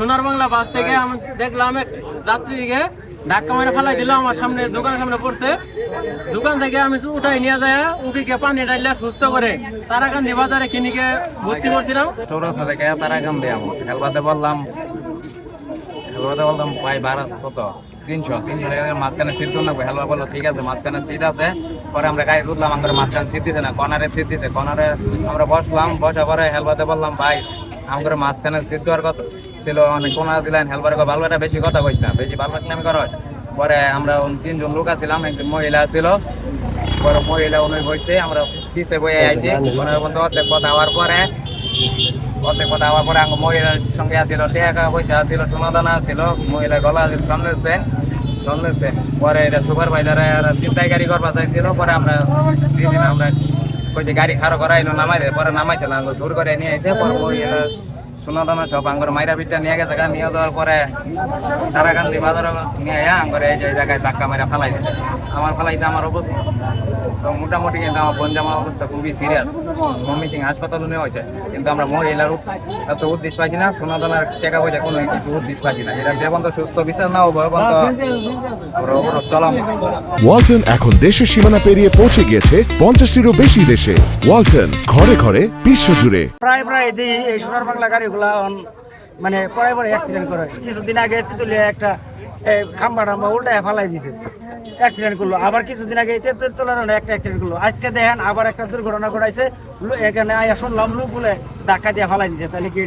সোনার বাংলা বাস থেকে আমি দেখলাম এক যাত্রীকে ধাক্কা মেরে ফেলাই দিল আমার সামনে দোকানের সামনে পড়ছে। দোকান থেকে আমি উঠাই নিয়ে যায় উঠিকে পানি ডাইলে সুস্থ করে তারাকান্দি বাজারে কিনিকে ভর্তি করছিলাম। চৌরাস্তা থেকে তারা গান দিয়ে হেলবাতে বললাম হেলবাতে বললাম ভাই ভাড়া কত? তিনশো। তিনশো টাকা মাঝখানে সিট নেব হেলবা বলল ঠিক আছে মাঝখানে সিট আছে। পরে আমরা গাড়ি তুললাম আমাদের মাঝখানে সিট দিছে না কর্নারে সিট দিছে। কর্নারে আমরা বসলাম বসা পরে হেলবাতে বললাম ভাই আমাদের মাঝখানে সিট দেওয়ার কথা ছিল মানে কোনা দিলেন হেলবারে বালবাটা বেশি কথা কইস না, বেশি বালবাট নামে করো। পরে আমরা তিনজন লোক ছিলাম, একজন মহিলা ছিল। পরে মহিলা উনি বইছে, আমরা পিছে বয়ে আইছি। বন্ধু, অর্ধেক কথা হওয়ার পরে, অর্ধেক কথা হওয়ার পরে আমার মহিলার সঙ্গে আসছিল টাকা পয়সা ছিল সোনাদানা ছিল মহিলা গলা চন্দ্রেছে চন্দ্রেছে পরে এটা সুপারভাইজারে চিন্তাই গাড়ি করবা চাইছিল, পরে আমরা দিদিন আমরা কইছে গাড়ি খারো করাইলো নামাই দেয় পরে নামাইছে না দূর করে নিয়ে আইছে পরে মহিলা সোনাদানা সব আঙ্গুর মাইরা পিঠটা নিয়ে গেছে নিয়ে দেওয়ার পরে তারাকান্দি বাজার নিয়ে আয়া আঙ্গুর এই যে জায়গায় ধাক্কা মারা ফেলাই দিছে আমার ফেলাইছে আমার অবস্থা। তো মোটামুটি কিন্তু আমার বোন জামার অবস্থা খুবই সিরিয়াস মমি সিং হাসপাতালে নেওয়া হয়েছে। কিন্তু আমরা মহিলার এত উদ্দেশ্য পাইছি না সোনাদানার টাকা পয়সা কোনো কিছু উদ্দেশ্য পাইছি না। এটা যে পর্যন্ত সুস্থ বিচার না হবে পর্যন্ত চলাম ওয়ালটন এখন দেশের সীমানা পেরিয়ে পৌঁছে গিয়েছে পঞ্চাশটিরও বেশি দেশে। ওয়ালটন ঘরে ঘরে বিশ্বজুড়ে প্রায় প্রায় এই সোনার বাংলা গাড়িগুলা মানে পরে পরে অ্যাক্সিডেন্ট করে। কিছুদিন আগে তুলে একটা খাম্বা টাম্বা উল্টায় ফালাই দিছে। অ্যাক্সিডেন্ট করল। আবার কিছুদিন আগে একটা অ্যাক্সিডেন্ট করল। আজকে দেখেন আবার একটা দুর্ঘটনা ঘটাইছে। এখানে শুনলাম বলে ধাক্কা দিয়ে ফালাই দিছে। তাহলে কি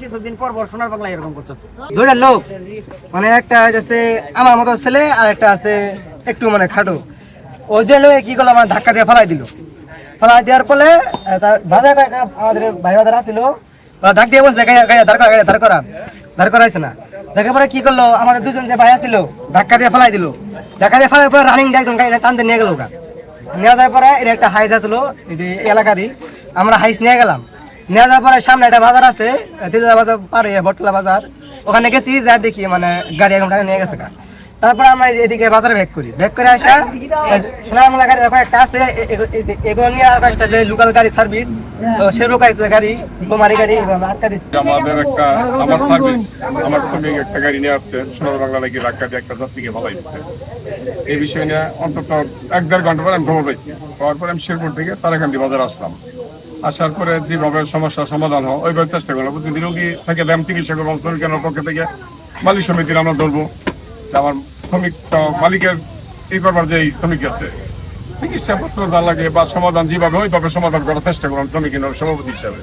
কিছুদিন পর পর সোনার বাংলা এরকম করতেছে। দুইটা লোক মানে একটা আছে আমার মতো ছেলে আর একটা আছে একটু মানে খাটো। ওই যে লোক কি করল আমার ধাক্কা দিয়ে ফেলাই দিল। ফেলাই দেওয়ার ফলে তার বাজার আমাদের ভাই বাজার আসছিল ধাক দিয়ে বলছে গাড়ি গাড়ি দাঁড় করা গাড়ি দাঁড় করা, দাঁড় করাইছে না। দেখার পরে কি করল? আমাদের দুজন যে ভাই আছিল, ধাক্কা দিয়ে ফেলাই দিল। ধাক্কা দিয়ে ফেলার পরে রানিং একদম গাড়িটা টানতে নিয়ে গেল নিয়ে যাওয়ার পরে এটা একটা হাইস আসলো এই যে এলাকারই। আমরা হাইস নিয়ে গেলাম। নিয়ে যাওয়ার পরে সামনে একটা বাজার আছে তিলজা বাজার পারে বটতলা বাজার। ওখানে গেছি, যা দেখি মানে গাড়ি টাকা নিয়ে গেছে গা। তারপরে আমরা এদিকে বাজারে ব্যাক করি। ব্যাক করে আসা সোনারমলা গাড়ি একটা আছে এগুলো নিয়ে আর একটা যে লোকাল গাড়ি সার্ভিস গাড়ি, বোমারি গাড়ি আমাদের একটা, আমার সার্ভিস আমার একটা গাড়ি নিয়ে আসছে সোনার বাংলা নাকি ধাক্কা দিয়ে একটা যাত্রীকে এই বিষয় নিয়ে অন্তত এক দেড় ঘণ্টা পরে আমি খবর পাইছি। পাওয়ার পরে আমি শেরপুর থেকে তারাকান্দি বাজার আসলাম। আসার পরে যেভাবে সমস্যার সমাধান হয়, ওইভাবে চেষ্টা করলাম। যদি রোগী থেকে, ব্যায়াম চিকিৎসা করব শ্রমিকের পক্ষ থেকে মালিক সমিতির আমরা ধরবো। আমার শ্রমিক মালিকের এই করবার যে শ্রমিক আছে, চিকিৎসা পত্র যা লাগে বা সমাধান যেভাবে ওইভাবে সমাধান করার চেষ্টা করলাম শ্রমিক সভাপতি হিসাবে।